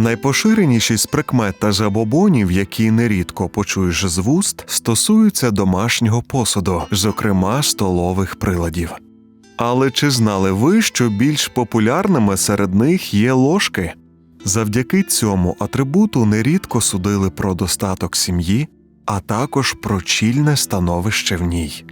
Найпоширеніші з прикмет та забобонів, які нерідко почуєш з вуст, стосуються домашнього посуду, зокрема столових приладів. Але чи знали ви, що більш популярними серед них є ложки? Завдяки цьому атрибуту нерідко судили про достаток сім'ї, а також про чільне становище в ній.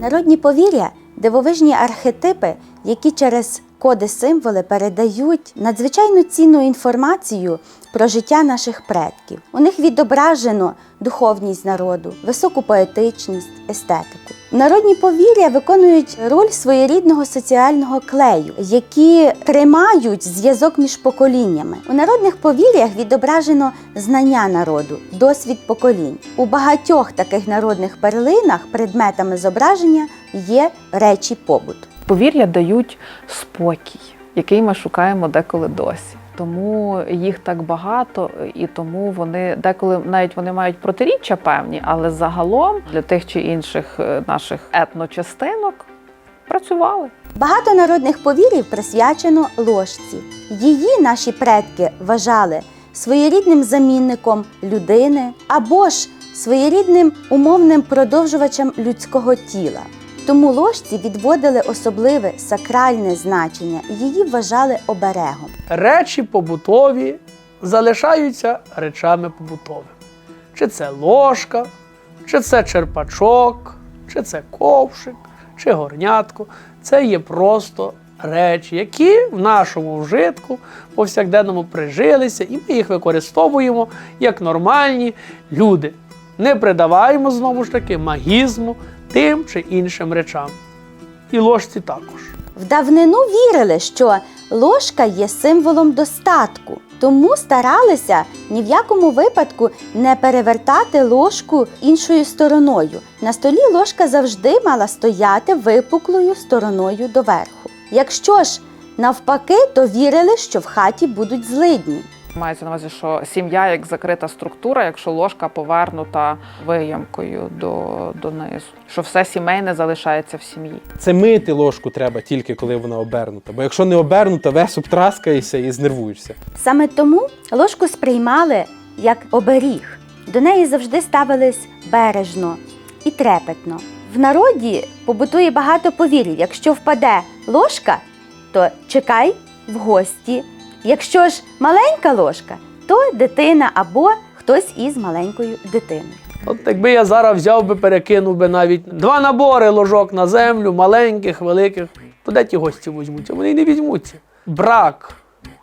Народні повір'я дивовижні архетипи, які через коди символи передають надзвичайно цінну інформацію про життя наших предків. У них відображено духовність народу, високу поетичність, естетику. Народні повір'я виконують роль своєрідного соціального клею, які тримають зв'язок між поколіннями. У народних повір'ях відображено знання народу, досвід поколінь. У багатьох таких народних перлинах предметами зображення є речі побуту. Повір'я дають спокій, який ми шукаємо деколи досі. Тому їх так багато, і тому вони деколи навіть вони мають протиріччя певні, але загалом для тих чи інших е, наших етночастинок працювали. Багато народних повірів присвячено ложці. Її наші предки вважали своєрідним замінником людини або ж своєрідним умовним продовжувачем людського тіла. Тому ложці відводили особливе сакральне значення і її вважали оберегом. Речі побутові залишаються речами побутовими. Чи це ложка, чи це черпачок, чи це ковшик, чи горнятко. Це є просто речі, які в нашому вжитку повсякденному прижилися, і ми їх використовуємо як нормальні люди. Не придаваємо знову ж таки магізму тим чи іншим речам. І ложці також. В давнину вірили, що ложка є символом достатку, тому старалися ні в якому випадку не перевертати ложку іншою стороною. На столі ложка завжди мала стояти випуклою стороною доверху. Якщо ж навпаки, то вірили, що в хаті будуть злидні. Мається на увазі, що сім'я як закрита структура, якщо ложка повернута виямкою до, донизу, що все сімейне залишається в сім'ї. Це мити ложку треба тільки коли вона обернута. Бо якщо не обернута, весь обтраскаєшся і знервуєшся. Саме тому ложку сприймали як оберіг. До неї завжди ставились бережно і трепетно. В народі побутує багато повірів. Якщо впаде ложка, то чекай в гості. Якщо ж маленька ложка, то дитина або хтось із маленькою дитиною. От якби я зараз взяв би, перекинув би навіть два набори ложок на землю, маленьких, великих, то де ті гості візьмуться? Вони не візьмуться. Брак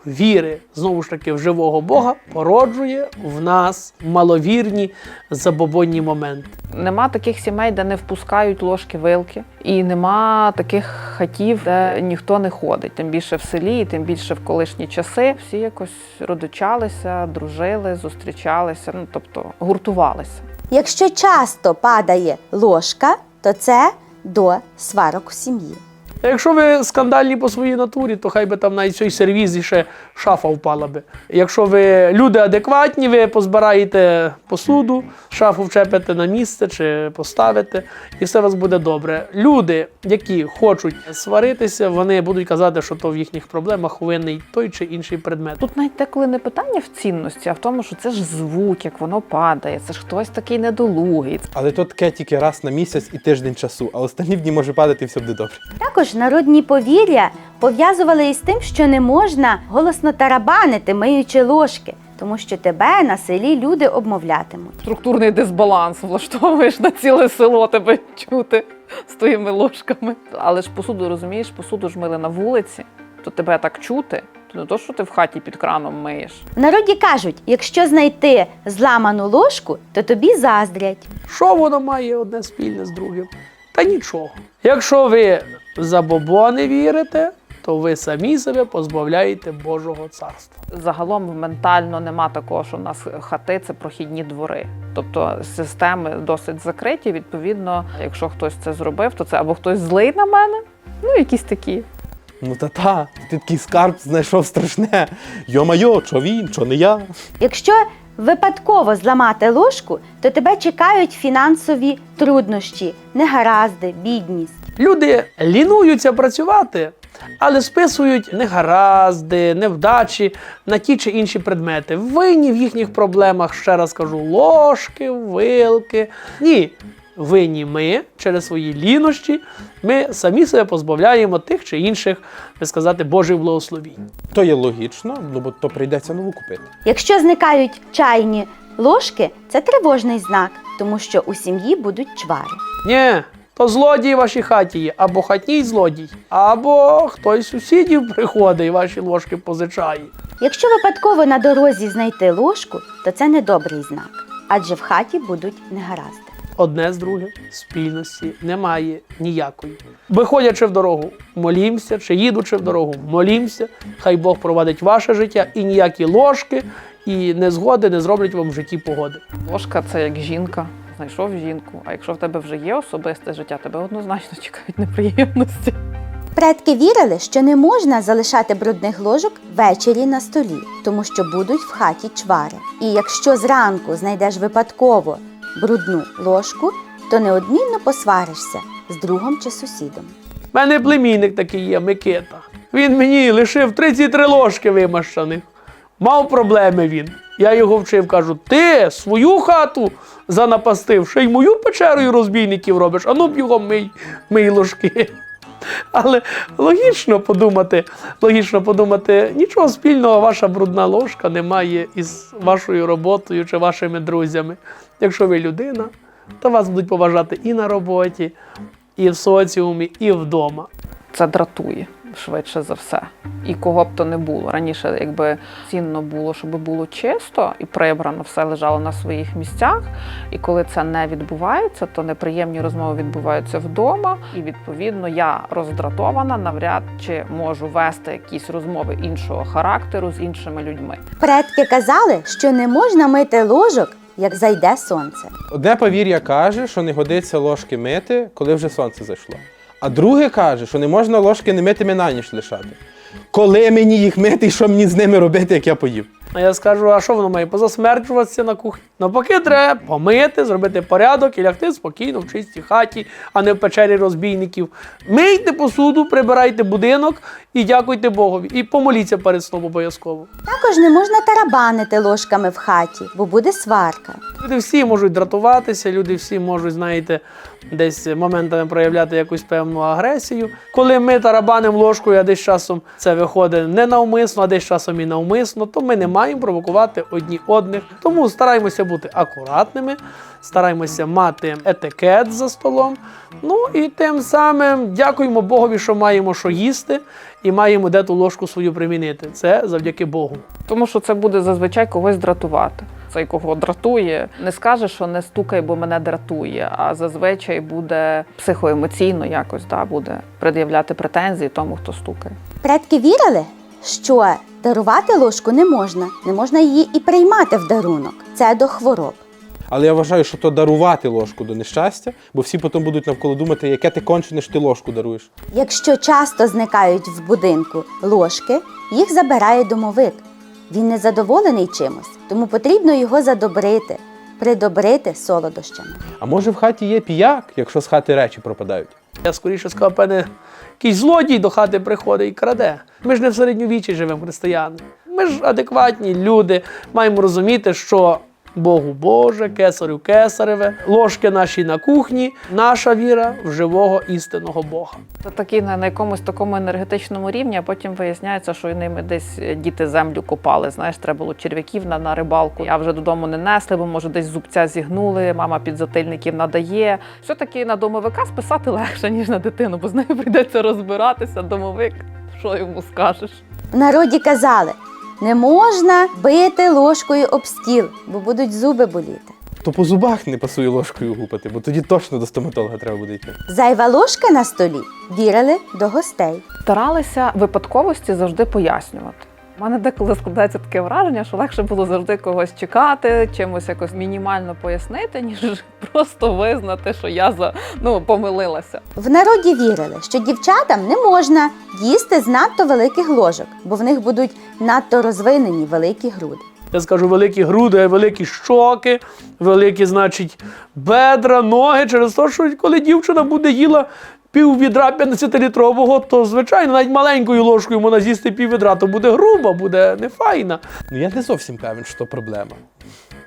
віри, знову ж таки, в живого Бога породжує в нас маловірні забобонні моменти. Нема таких сімей, де не впускають ложки вилки, і нема таких хатів, де ніхто не ходить. Тим більше в селі, і тим більше в колишні часи. Всі якось родичалися, дружили, зустрічалися, ну тобто гуртувалися. Якщо часто падає ложка, то це до сварок у сім'ї. А якщо ви скандальні по своїй натурі, то хай би там навіть цей сервіз і ще шафа впала би. Якщо ви люди адекватні, ви позбираєте посуду, шафу вчепите на місце чи поставите, і все у вас буде добре. Люди, які хочуть сваритися, вони будуть казати, що то в їхніх проблемах винний той чи інший предмет. Тут навіть деколи не питання в цінності, а в тому, що це ж звук, як воно падає, це ж хтось такий недолугий. Але то таке тільки раз на місяць і тиждень часу, а останні дні може падати і все буде добре. Також народні повір'я пов'язували із тим, що не можна голосно тарабанити, миючи ложки, тому що тебе на селі люди обмовлятимуть. Структурний дисбаланс влаштовуєш на ціле село тебе чути з твоїми ложками. Але ж посуду розумієш, посуду ж мили на вулиці, то тебе так чути. То не то, що ти в хаті під краном миєш. В народі кажуть, якщо знайти зламану ложку, то тобі заздрять. Що воно має одне спільне з другим? Та нічого. Якщо ви забобони вірите, то ви самі себе позбавляєте Божого царства. Загалом ментально нема такого, що в нас хати це прохідні двори. Тобто системи досить закриті. Відповідно, якщо хтось це зробив, то це або хтось злий на мене, ну якісь такі. Ну та та, ти такий скарб знайшов страшне. Йо-майо, чо він, чо не я. Якщо випадково зламати ложку, то тебе чекають фінансові труднощі, негаразди, бідність. Люди лінуються працювати, але списують негаразди, невдачі на ті чи інші предмети. Винні в їхніх проблемах, ще раз кажу, ложки, вилки. Ні. Винні ми через свої лінощі, ми самі себе позбавляємо тих чи інших, би сказати, Божих благословінь. То є логічно, ну бо то прийдеться нову купити. Якщо зникають чайні ложки, це тривожний знак, тому що у сім'ї будуть чвари. Ні, то злодій в вашій хаті є, або хатній злодій, або хтось з сусідів приходить і ваші ложки позичає. Якщо випадково на дорозі знайти ложку, то це недобрий знак, адже в хаті будуть негаразди. Одне з другим спільності немає ніякої. Виходячи в дорогу, молімся, чи їдучи в дорогу, молімся. Хай Бог провадить ваше життя і ніякі ложки і незгоди не зроблять вам в житті погоди. Ложка це як жінка. Знайшов жінку. А якщо в тебе вже є особисте життя, тебе однозначно чекають неприємності. Предки вірили, що не можна залишати брудних ложок ввечері на столі, тому що будуть в хаті чвари. І якщо зранку знайдеш випадково брудну ложку, то неодмінно посваришся з другом чи сусідом. У мене племінник такий є, Микита. Він мені лишив 33 ложки вимащених. Мав проблеми він. Я його вчив, кажу: ти свою хату занапастив, ще й мою печерою розбійників робиш, а ну бігом мий, мий ложки. Але логічно подумати, логічно подумати, нічого спільного ваша брудна ложка не має із вашою роботою чи вашими друзями. Якщо ви людина, то вас будуть поважати і на роботі, і в соціумі, і вдома. Це дратує швидше за все. І кого б то не було. Раніше, якби цінно було, щоб було чисто і прибрано, все лежало на своїх місцях. І коли це не відбувається, то неприємні розмови відбуваються вдома. І відповідно я роздратована, навряд чи можу вести якісь розмови іншого характеру з іншими людьми. Предки казали, що не можна мити ложок, як зайде сонце. Одне повір'я каже, що не годиться ложки мити, коли вже сонце зайшло. А друге каже, що не можна ложки не митими на ніч лишати. Коли мені їх мити і що мені з ними робити, як я поїв? А я скажу, а що воно має позасмерджуватися на кухні? Навпаки, треба помити, зробити порядок і лягти спокійно в чистій хаті, а не в печері розбійників. Мийте посуду, прибирайте будинок і дякуйте Богові. І помоліться перед сном обов'язково. Також не можна тарабанити ложками в хаті, бо буде сварка. Люди всі можуть дратуватися, люди всі можуть, знаєте, десь моментами проявляти якусь певну агресію. Коли ми тарабанимо ложкою, а десь часом це виходить не навмисно, а десь часом і навмисно, то ми не маємо провокувати одні одних. Тому стараємося бути акуратними, стараємося мати етикет за столом. Ну і тим самим дякуємо Богові, що маємо що їсти, і маємо де ту ложку свою примінити. Це завдяки Богу. Тому що це буде зазвичай когось дратувати. Цей кого дратує, не скаже, що не стукай, бо мене дратує, а зазвичай буде психоемоційно якось да, буде пред'являти претензії тому, хто стукає. Предки вірили, що дарувати ложку не можна, не можна її і приймати в дарунок. Це до хвороб. Але я вважаю, що то дарувати ложку до нещастя, бо всі потім будуть навколо думати, яке ти кончене, що ти ложку даруєш. Якщо часто зникають в будинку ложки, їх забирає домовик. Він не задоволений чимось, тому потрібно його задобрити, придобрити солодощами. А може в хаті є піяк, якщо з хати речі пропадають? Я скоріше сказав, певне, якийсь злодій до хати приходить і краде. Ми ж не в середньовіччі живемо, християни. Ми ж адекватні люди, маємо розуміти, що Богу Боже, кесарю кесареве, ложки наші на кухні, наша віра в живого істинного Бога. Це такі на, на якомусь такому енергетичному рівні, а потім виясняється, що ними десь діти землю копали. Знаєш, треба було черв'яків на, на рибалку. А вже додому не несли, бо може десь зубця зігнули, мама підзатильників надає. Все-таки на домовика списати легше, ніж на дитину, бо з нею прийдеться розбиратися. Домовик, що йому скажеш? В народі казали, не можна бити ложкою об стіл, бо будуть зуби боліти. То по зубах не пасує ложкою гупати, бо тоді точно до стоматолога треба буде йти. Зайва ложка на столі вірили до гостей. Старалися випадковості завжди пояснювати. У мене деколи складається таке враження, що легше було завжди когось чекати, чимось якось мінімально пояснити, ніж просто визнати, що я за ну помилилася. В народі вірили, що дівчатам не можна їсти з надто великих ложок, бо в них будуть надто розвинені великі груди. Я скажу великі груди, великі щоки, великі, значить, бедра, ноги. Через те, що коли дівчина буде їла пів відра 50-літрового, то звичайно, навіть маленькою ложкою можна з'їсти пів відра, то буде грубо, буде нефайна. Ну я не зовсім певен, що то проблема.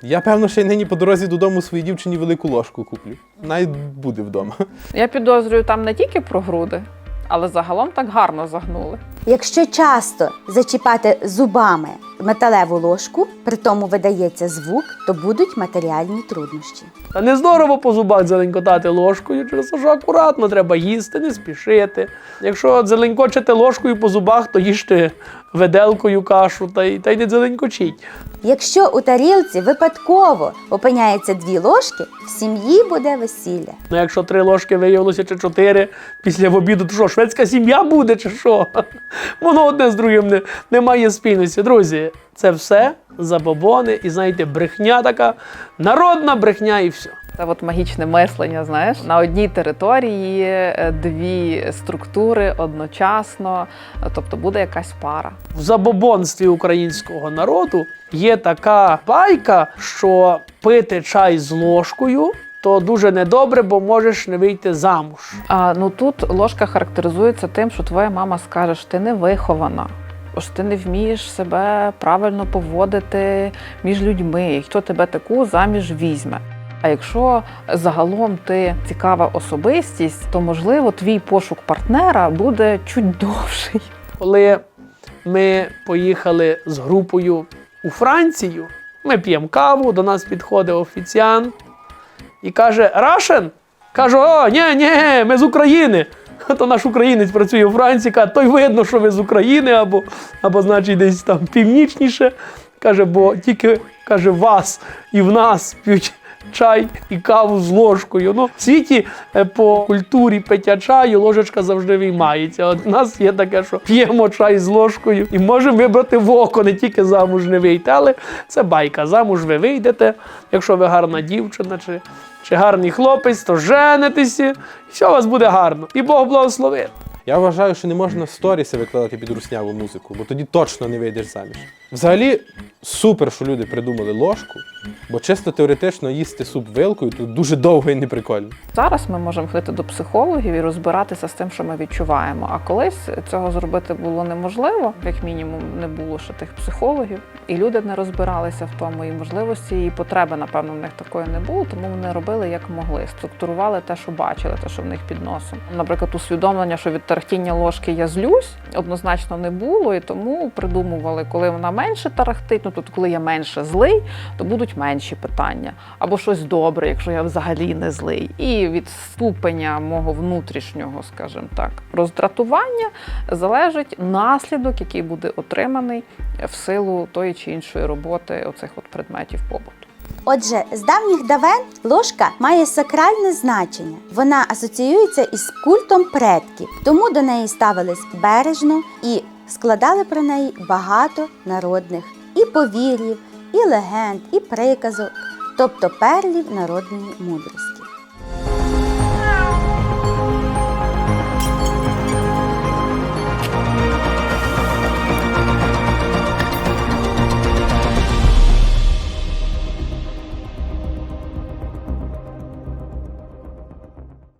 Я певно ще й нині по дорозі додому своїй дівчині велику ложку куплю. Навіть буде вдома. Я підозрюю там не тільки про груди, але загалом так гарно загнули. Якщо часто зачіпати зубами металеву ложку, при тому видається звук, то будуть матеріальні труднощі. Та не здорово по зубах зеленькотати ложкою, через те, що акуратно треба їсти, не спішити. Якщо зеленькочите ложкою по зубах, то їжте виделкою кашу та й, та й не зеленькочіть. Якщо у тарілці випадково опиняється дві ложки, в сім'ї буде весілля. Ну, якщо три ложки виявилося чи чотири після обіду, то що, шведська сім'я буде чи що? Воно одне з другим не, не має спільності. Друзі, це все забобони і знаєте, брехня така, народна брехня і все. Це от магічне мислення, знаєш, на одній території е, дві структури одночасно, тобто буде якась пара. В забобонстві українського народу є така байка, що пити чай з ложкою то дуже недобре, бо можеш не вийти замуж. А ну тут ложка характеризується тим, що твоя мама скаже, що ти не вихована. що ти не вмієш себе правильно поводити між людьми, хто тебе таку заміж візьме. А якщо загалом ти цікава особистість, то можливо твій пошук партнера буде чуть довший. Коли ми поїхали з групою у Францію, ми п'ємо каву, до нас підходить офіціант і каже: Рашен? Кажу, о, ні, ні, ми з України. То наш українець працює у Франції, каже, то й видно, що ви з України, або, або значить, десь там північніше. Каже, бо тільки каже, вас і в нас п'ють чай і каву з ложкою. Ну, в світі е, по культурі пиття чаю ложечка завжди виймається. От у нас є таке, що п'ємо чай з ложкою і можемо вибрати в око, не тільки замуж не вийти. Але це байка. Замуж ви вийдете, якщо ви гарна дівчина чи, чи гарний хлопець, то женитеся, і все у вас буде гарно. І Бог благословить. Я вважаю, що не можна сторіси викладати під русняву музику, бо тоді точно не вийдеш заміж. Взагалі, супер, що люди придумали ложку, бо чисто теоретично їсти суп вилкою тут дуже довго і неприкольно. Зараз ми можемо ходити до психологів і розбиратися з тим, що ми відчуваємо. А колись цього зробити було неможливо, як мінімум, не було ще тих психологів, і люди не розбиралися в тому і можливості, і потреби, напевно, в них такої не було, тому вони робили як могли, структурували те, що бачили, те, що в них під носом. Наприклад, усвідомлення, що від тарахтіння ложки я злюсь, однозначно не було, і тому придумували, коли вона менше тарахтить, ну тут коли я менше злий, то будуть менші питання. Або щось добре, якщо я взагалі не злий. І від ступеня мого внутрішнього, скажімо так, роздратування залежить наслідок, який буде отриманий в силу тої чи іншої роботи оцих от предметів побуту. Отже, з давніх давен ложка має сакральне значення. Вона асоціюється із культом предків, тому до неї ставились бережно і складали про неї багато народних і повір'їв, і легенд, і приказок, тобто перлів народної мудрості.